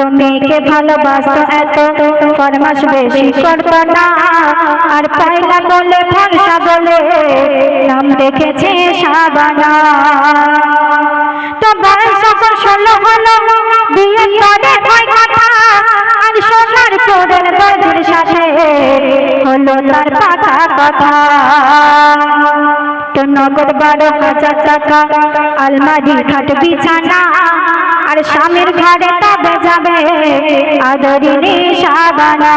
তো মেয়েকে ভালোবাসত এত? ফরমাস বেশি করতো না। আর পয়লা বলে ফর্সা বলে নাম রেখেছে সাবানা। তো বয়স যখন ষোলো হলো, বিয়ে করে হয় কথা। আর সোনার কোরের বধুর সাথে হলো তার পাকা কথা। নগদ বারো হাজার টাকা। আলমারি খাট বিছানা আর স্বামীর ঘরে তবে যাবে আদরিনী সাবানা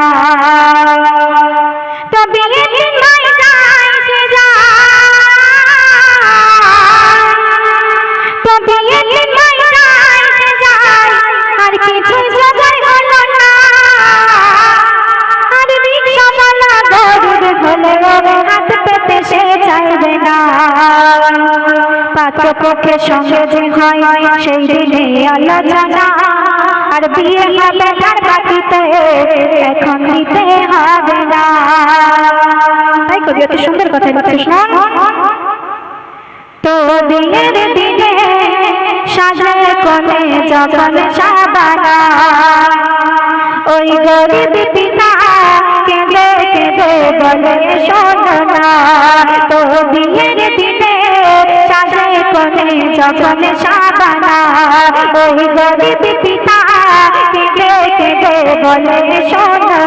পক্ষের সঙ্গে যে হয়, সেই দিনে আলোচনা আর বিয়ে হবে তার বাকিতে, এখন দিতে হবে না। তাই কবি অতি সুন্দর কথা বলছিস না? তো বিয়ের দিনে সাজে কোণে যখন সাবানা। ওই গরিব পিতা কেঁদে কেঁদে বলে, শোনো তো বিয়ের দিনে সাজে কোণে যখন সাবানা, ওই গরিব পিতা কেঁদে কেঁদে বলে, শোনো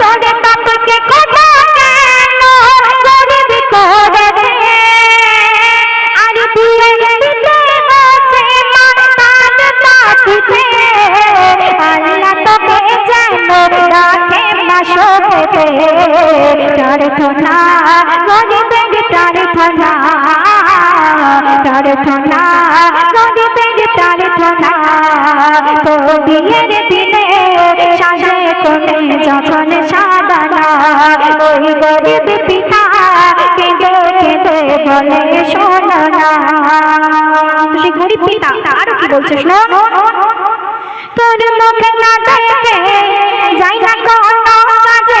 তোরে বাপকে কথা কেন গরিব করেছে আর বিয়ে দিতে হচ্ছে মাতাল মাটিতে আল্লাহ তোকে যেন রাখে না শোভেতে প্রার্থনা গরিবের প্রার্থনা প্রার্থনা গরিবের প্রার্থনা। তো বিয়ের দিনে সাজে কোণে যখন সাবানা ওই গরিব পিতা কেঁদে কেঁদে বলে শোনো সেই গরিব পিতা আরও তোর মুখে না দেখে যাই না কোনো কাজে।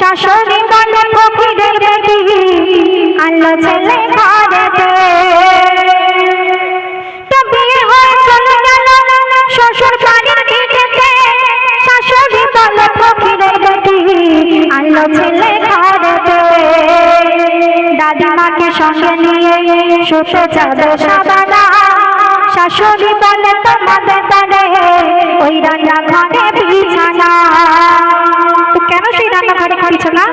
শাশুড়ি বলে ফকিরের বেটি আনলো ছেলে ঘরেতে তো বিয়ে হয়ে চলে গেল শ্বশুর বাড়ির ভিটেতে। শাশুড়ি বলে, ফকিরের বেটি আনলো ছেলে ঘরেতে দাদিমাকে সঙ্গে নিয়ে শুতে যাবে সাবানা শাশুড়ি বলে, তোমাদের তারে ওই রান্না ঘরে বিছানা। তো খাচ্ছ বিছানা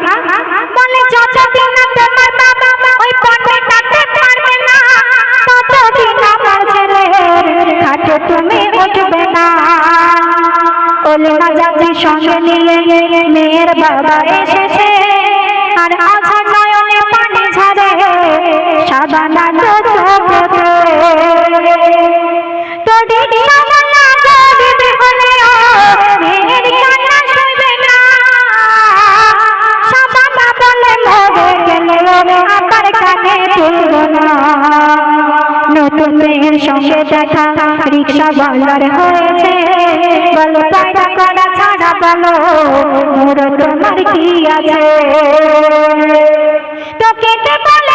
বলে যতদিন না তোমার বাবা, ওই পটেটাতে পারবে না। ততদিন আমার ছেলে খাটে তুমি উঠবে না। ওলে না যাত্রী সঙ্গে নিয়ে মেয়ের বাবা এসেছে। আর আঝার না। নতুন মেয়ের সঙ্গে দেখা, রিক্সা বালার হয়েছে বলো টাকা করা ছাড়া বলো মোর তোমার কি আছে তোকে বলে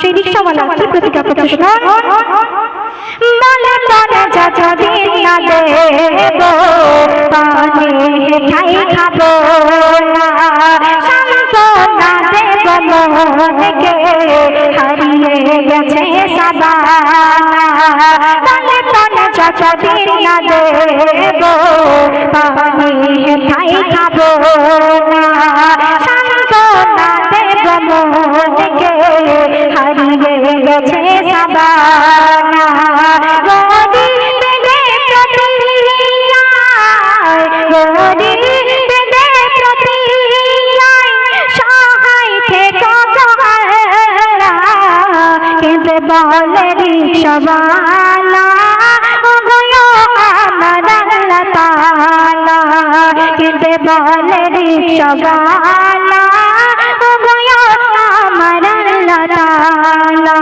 সেই রিক্সাওয়ালা কি প্রতিজ্ঞা শোনো বলে পরে যতদিন না দেব পানে খাই খাব না পরে না দেব পানে খাই খাব না? শান্ত না দেব মনকে, হারিয়ে গেছে সাবানা গদি বেদে প্রতিলাই গদি বেদে প্রতিলাই সহায় থেকে গহরা কিন্তু বলে রিক্সাওয়ালা কিন্তু বলে রিক্সাওয়ালা ও গো আমার আল্লাহ তাআলা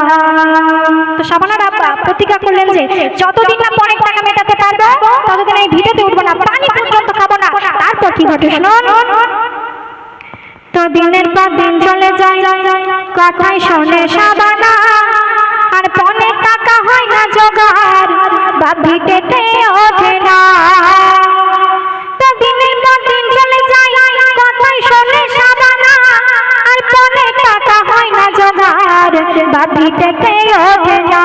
তো সাবানার আব্বা প্রতিজ্ঞা করলেন যে যতদিন না পরের টাকা মেটাতে পারব, ততদিন এই ভিডিওতে উঠবো না, পানি পর্যন্ত খাব না। তারপর কি ঘটে শুনুন তো দিনের পর দিন চলে যায়, কথাই শোনে সাবানা। আর পনে টাকা হয় না জোগাড়, বা ভিটেতে জোগাড় বা ভিটেতে ওঠে না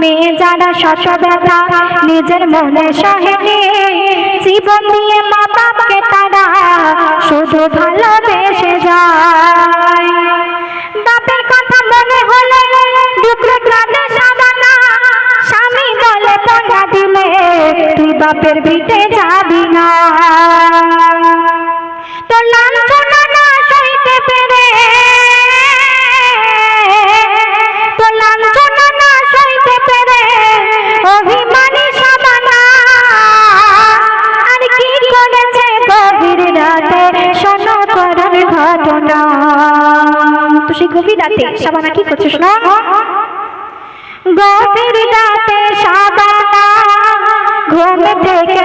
মেয়ে যারা শত ব্যথা নিজের মনে সহেনি জীবন দিয়ে মা বাপকে তারা শুধু ভালোবেসে যায়। বাপের কথা মনে হলে দুঃখে কাঁদে সাবানা স্বামী বলে পয়সা দিলে তুই বাপের ভিটে যাবি না। তো সেই গভীর রাতে সাবানা কি করছে শোনো গভীর রাতে সাবানা ঘুম থেকে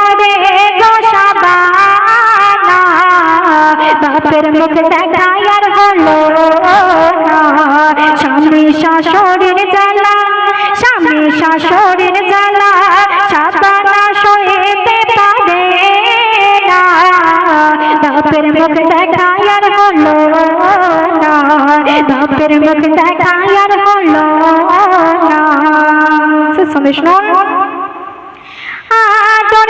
বাপের মুখ দেখায় আর হলো স্বামী শাশুড়ির জ্বালা, স্বামী শাশুড়ির জ্বালা সাবানা সইতে পারে বাপের মুখ দেখায় হলো বাপের মুখ দেখায় হলো না। শুনুন আদর